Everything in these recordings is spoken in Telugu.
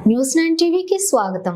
న్యూస్ నైన్ టీవీకి స్వాగతం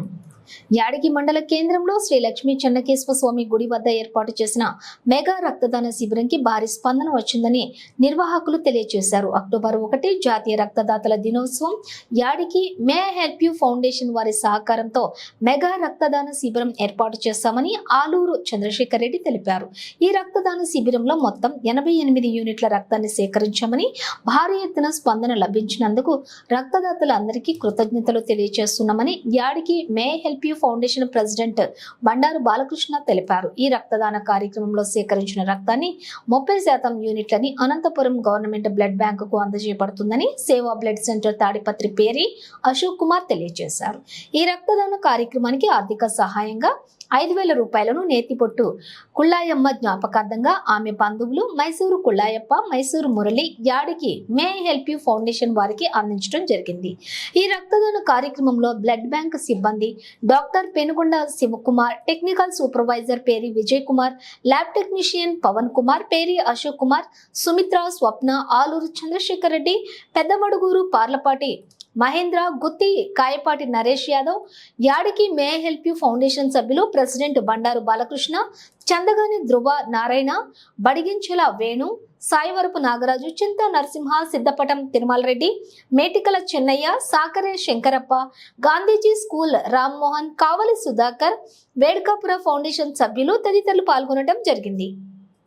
యాడికి మండల కేంద్రంలో శ్రీ లక్ష్మీ చెన్నకేశ్వర స్వామి గుడి వద్ద ఏర్పాటు చేసిన మెగా రక్తదాన శిబిరంకి భారీ స్పందన వచ్చిందని నిర్వాహకులు తెలియజేశారు. అక్టోబర్ ఒకటి జాతీయ రక్తదాతల దినోత్సవం యాడికి మే హెల్ప్ యూ ఫౌండేషన్ వారి సహకారంతో మెగా రక్తదాన శిబిరం ఏర్పాటు చేశామని ఆలూరు చంద్రశేఖర్ రెడ్డి తెలిపారు. ఈ రక్తదాన శిబిరంలో మొత్తం ఎనభై ఎనిమిది యూనిట్ల రక్తాన్ని సేకరించామని భారీ ఎత్తున స్పందన లభించినందుకు రక్తదాతలందరికీ కృతజ్ఞతలు తెలియజేస్తున్నామని Yadiki may help you foundation president Bandaru Balakrishna తెలిపారు. ఈ రక్తదాన కార్యక్రమంలో సేకరించిన రక్తాన్ని ముప్పై శాతం యూనిట్లని అనంతపురం గవర్నమెంట్ బ్లడ్ బ్యాంకుకు అందజేయబడుతుందని సేవా బ్లడ్ సెంటర్ తాడిపత్రి పేరి అశోక్ కుమార్ తెలియజేశారు. ఈ రక్తదాన కార్యక్రమానికి ఆర్థిక సహాయంగా ఐదు వేల రూపాయలను నేతిపొట్టు కుళ్ళాయమ్మ జ్ఞాపకార్థంగా ఆమె బంధువులు మైసూరు కుళ్ళాయప్ప మైసూరు మురళి యాడికి మే హెల్ప్ యూ ఫౌండేషన్ వారికి అందించడం జరిగింది. ఈ రక్తదాన కార్యక్రమంలో బ్లడ్ బ్యాంక్ సిబ్బంది doctor Penugonda Shivakumar technical supervisor Peri Vijay Kumar lab technician Pavan Kumar Peri Ashok Kumar Sumitra Swapna Aluru Chandrasekhar Reddy పెద్దమడుగూరు పార్లపాటి Mahindra Gutti Kayapati Naresh Yadav Yadiki may help you foundation సభ్యులు president Bandaru Balakrishna Chandagani Dhruva Narayana Badiginchela Venu Saivarapu Nagaraju Chinta Narasimha Siddhapatam Tirumala Reddy Metikala Chennaiah Sakare Shankarappa Gandhiji school Rammohan Kavali Sudhakar Vedukapura foundation సభ్యులు తదితరులు పాల్గొనడం జరిగింది.